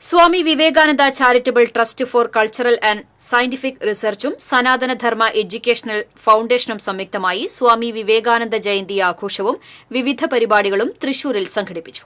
Swami Vivekananda charitable trust for cultural and scientific റിസർച്ചും Sanatana Dharma educational ഫൌണ്ടേഷനും സംയുക്തമായി സ്വാമി വിവേകാനന്ദ ജയന്തി ആഘോഷവും വിവിധ പരിപാടികളും തൃശൂരിൽ സംഘടിപ്പിച്ചു.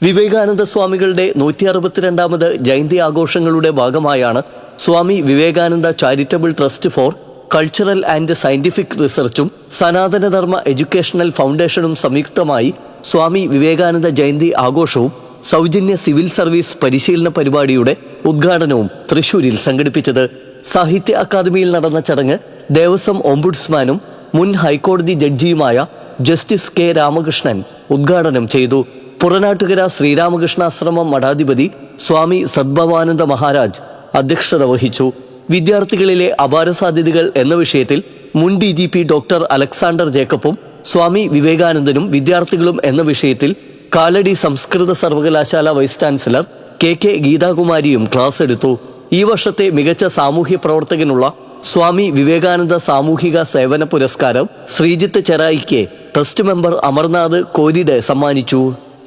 വിവേകാനന്ദ സ്വാമികളുടെ നൂറ്റി അറുപത്തിരണ്ടാമത് ജയന്തി ആഘോഷങ്ങളുടെ ഭാഗമായാണ് Swami Vivekananda charitable trust for cultural and scientific റിസർച്ചും Sanatana Dharma educational ഫൗണ്ടേഷനും സംയുക്തമായി സ്വാമി വിവേകാനന്ദ ജയന്തി ആഘോഷവും സൗജന്യ സിവിൽ സർവീസ് പരിശീലന പരിപാടിയുടെ ഉദ്ഘാടനവും തൃശൂരിൽ സംഘടിപ്പിച്ചത് സാഹിത്യ അക്കാദമിയിൽ നടന്ന ചടങ്ങ് ദേവസ്വം ഓംബുഡ്സ്മാനും മുൻ ഹൈക്കോടതി ജഡ്ജിയുമായ ജസ്റ്റിസ് കെ രാമകൃഷ്ണൻ ഉദ്ഘാടനം ചെയ്തു. പുറനാട്ടുകര ശ്രീരാമകൃഷ്ണാശ്രമം മഠാധിപതി സ്വാമി സദ്ഭവാനന്ദ മഹാരാജ് അധ്യക്ഷത വഹിച്ചു. വിദ്യാർത്ഥികളിലെ അപാര സാധ്യതകൾ എന്ന വിഷയത്തിൽ മുൻ D G P doctor Alexander ജേക്കബും Swami വിവേകാനന്ദനും വിദ്യാർത്ഥികളും എന്ന വിഷയത്തിൽ കാലടി സംസ്കൃത സർവകലാശാല വൈസ് ചാൻസലർ കെ കെ ഗീതാകുമാരിയും ക്ലാസ് എടുത്തു. ഈ വർഷത്തെ മികച്ച സാമൂഹ്യ പ്രവർത്തകനുള്ള സ്വാമി വിവേകാനന്ദ സാമൂഹിക സേവന പുരസ്കാരം ശ്രീജിത്ത് ചെറായിക്ക് ട്രസ്റ്റ് മെമ്പർ അമർനാഥ് കോരിഡ് സമ്മാനിച്ചു.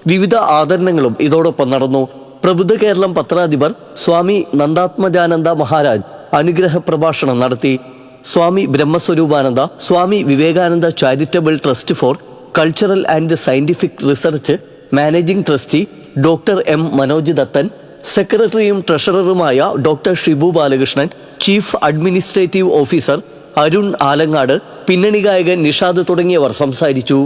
വിവിധ ആദരണങ്ങളും ഇതോടൊപ്പം നടന്നു. പ്രബുദ്ധ കേരളം പത്രാധിപർ സ്വാമി നന്ദാത്മജാനന്ദ മഹാരാജ് അനുഗ്രഹ പ്രഭാഷണം നടത്തി. Swami Brahmaswaroopananda Swami Vivekananda charitable trust for cultural and scientific research managing trustee doctor M Manoj Dathan സെക്രട്ടറിയും ട്രഷററുമായ doctor Shibu Balakrishnan chief administrative officer Arun Alangad പിന്നണി ഗായകൻ നിഷാദ് തുടങ്ങിയവർ സംസാരിച്ചു.